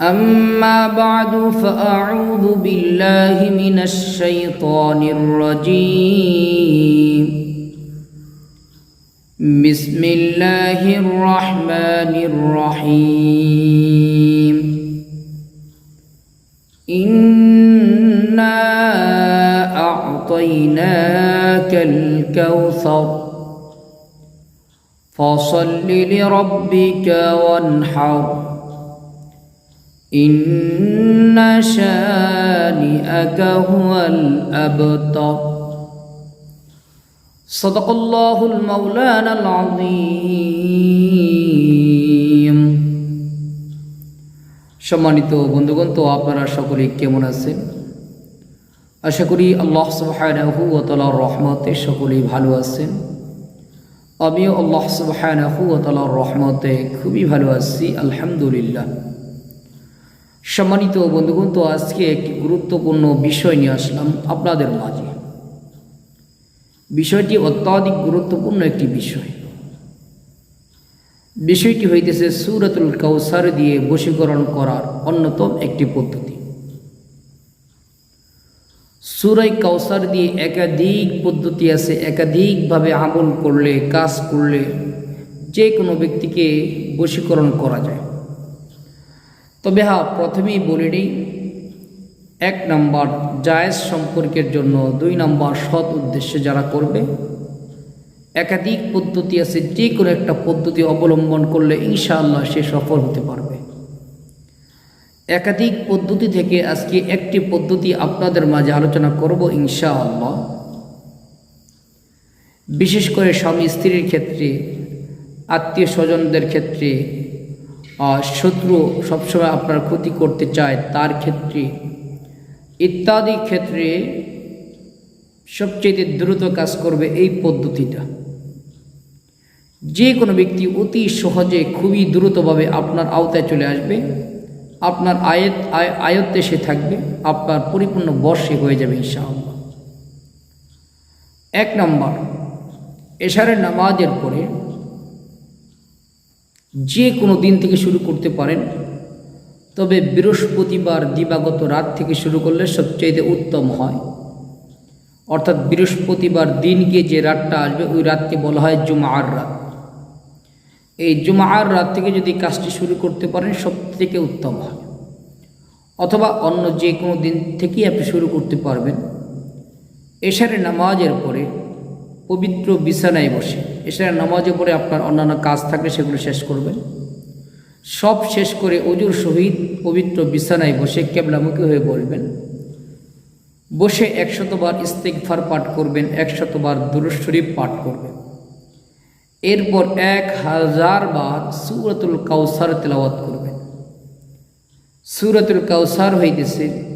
أما بعد فأعوذ بالله من الشيطان الرجيم. بسم الله الرحمن الرحيم. إنا أعطيناك الكوثر. فصل لربك وانحر. إن شانئك هو الأبتر صدق الله المولانا العظيم সম্মানিত বন্ধুগণ তো আপনারা সকলে কেমন আছেন আশা করি আল্লাহ সুবহানাহু ওয়া তাআলার রহমতে সকলেই ভালো আছেন আমিও আল্লাহ সুবহানাহু ওয়া তাআলার রহমতে খুবই ভালো আছি আলহামদুলিল্লাহ সম্মানিত বন্ধুগণ, তো আজকে একটি গুরুত্বপূর্ণ বিষয় নিয়ে আসলাম আপনাদের মাঝে। বিষয়টি অত্যাধিক গুরুত্বপূর্ণ একটি বিষয়। বিষয়টি হইতেছে সুরাতুল কাউসার দিয়ে বশীকরণ করার অন্যতম একটি পদ্ধতি। সুরাই কাউসার দিয়ে একাধিক পদ্ধতি আছে, একাধিকভাবে আমল করলে, কাজ করলে যে কোনো ব্যক্তিকে বশীকরণ করা যায়। তবে হ্যাঁ প্রথমেই বলে নিই। এক নম্বর জায়েজ সম্পর্কের জন্য, দুই নম্বর সৎ উদ্দেশ্যে যারা করবে। একাধিক পদ্ধতি আছে যে কোনো একটা পদ্ধতি অবলম্বন করলে ইনশাআল্লাহ সে সফল হতে পারবে। একাধিক পদ্ধতি থেকে আজকে একটি পদ্ধতি আপনাদের মাঝে আলোচনা করব ইনশাআল্লাহ। বিশেষ করে স্বামী স্ত্রীর ক্ষেত্রে, আত্মীয় স্বজনদের ক্ষেত্রে শত্রু সবসময় আপনার ক্ষতি করতে চায় তার ক্ষেত্রে। ইত্যাদি ক্ষেত্রে সবচেয়ে দ্রুত কাজ করবে এই পদ্ধতিটা। যে কোনো ব্যক্তি অতি সহজে খুবই দ্রুতভাবে আপনার আওতায় চলে আসবে, আপনার আয়ত আয়ত্তে সে থাকবে, আপনার পরিপূর্ণ বর্ষে হয়ে যাবে ইনশাআল্লাহ। এক নম্বর, এশারের নামাজের পরে যে কোনো দিন থেকে শুরু করতে পারেন। তবে বৃহস্পতিবার দিবাগত রাত থেকে শুরু করলে সবচেয়ে উত্তম হয়। অর্থাৎ বৃহস্পতিবার দিনকে যে রাতটা আসবে, ওই রাতকে বলা হয় জুমার রাত। এই জুমার রাত থেকে যদি কাজটি শুরু করতে পারেন সব থেকে উত্তম হয়। অথবা অন্য যে কোনো দিন থেকেই আপনি শুরু করতে পারবেন। এশারে নামাজের পরে পবিত্র বিছানায় বসে। এছাড়া নামাজে পড়ে আপনার অন্যান্য কাজ থাকলে সেগুলো শেষ করবেন। সব শেষ করে অজুর সহিত পবিত্র বিছানায় বসে কেবলামুখী হয়ে বলবেন। বসে একশতবার ইস্তেকফার পাঠ করবেন, একশতবার দুরুশরীফ পাঠ করবেন। এরপর এক হাজার বার সুরতুল কাউসার তেলাওয়াত করবেন। সুরতুল কাউসার হইতেছে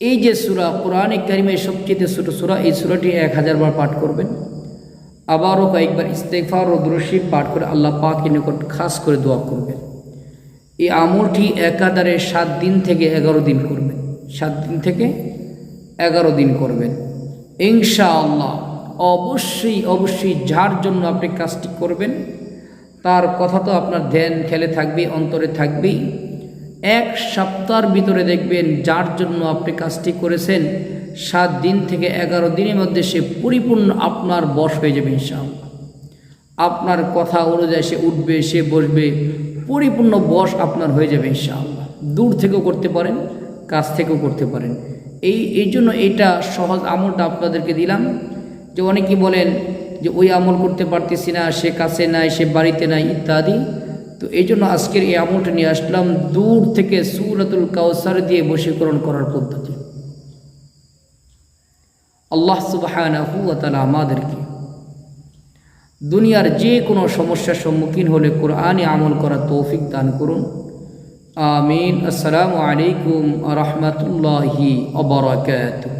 এই যে সুরা কোরআনে কারিমের সবচেয়ে ছোটো সুরা, এই সুরাটি এক হাজার বার পাঠ করবেন। আবারও কয়েকবার ইস্তেফার ও দ্রশি পাঠ করে আল্লাহ পাকের নিকট খাস করে দোয়া করবেন। এই আমলটি একাধারে সাত দিন থেকে এগারো দিন করবেন। সাত দিন থেকে এগারো দিন করবেন। ইনশা আল্লাহ অবশ্যই অবশ্যই যার জন্য আপনি কাজটি করবেন, তার কথা তো আপনার ধ্যান খেলে থাকবে অন্তরে থাকবেই। এক সপ্তাহের ভিতরে দেখবেন যার জন্য আপনি কাজটি করেছেন, সাত দিন থেকে এগারো দিনের মধ্যে সে পরিপূর্ণ আপনার বশ হয়ে যাবে ইনশাআল্লাহ। আপনার কথা অনুযায়ী সে উঠবে, সে বসবে, পরিপূর্ণ বশ আপনার হয়ে যাবে ইনশাআল্লাহ। দূর থেকেও করতে পারেন, কাছ থেকেও করতে পারেন। এই এই জন্য এটা সহজ আমলটা আপনাদেরকে দিলাম। যে অনেকে বলেন যে, ওই আমল করতে পারতেছি না, সে কাছে নাই, সে বাড়িতে নাই, ইত্যাদি। তো এই জন্য আজকের এই আমলটা নিয়ে আসলাম। দূর থেকে সুরাতুল কাউসার দিয়ে বশীকরণ করার পদ্ধতি। আল্লাহ সুবাহানাহু তালা আমাদেরকে দুনিয়ার যে কোনো সমস্যার সম্মুখীন হলে কোরআনে আমল করার তৌফিক দান করুন। আমিন। আসসালামু আলাইকুম রহমতুল্লাহি অবরাকাতুহ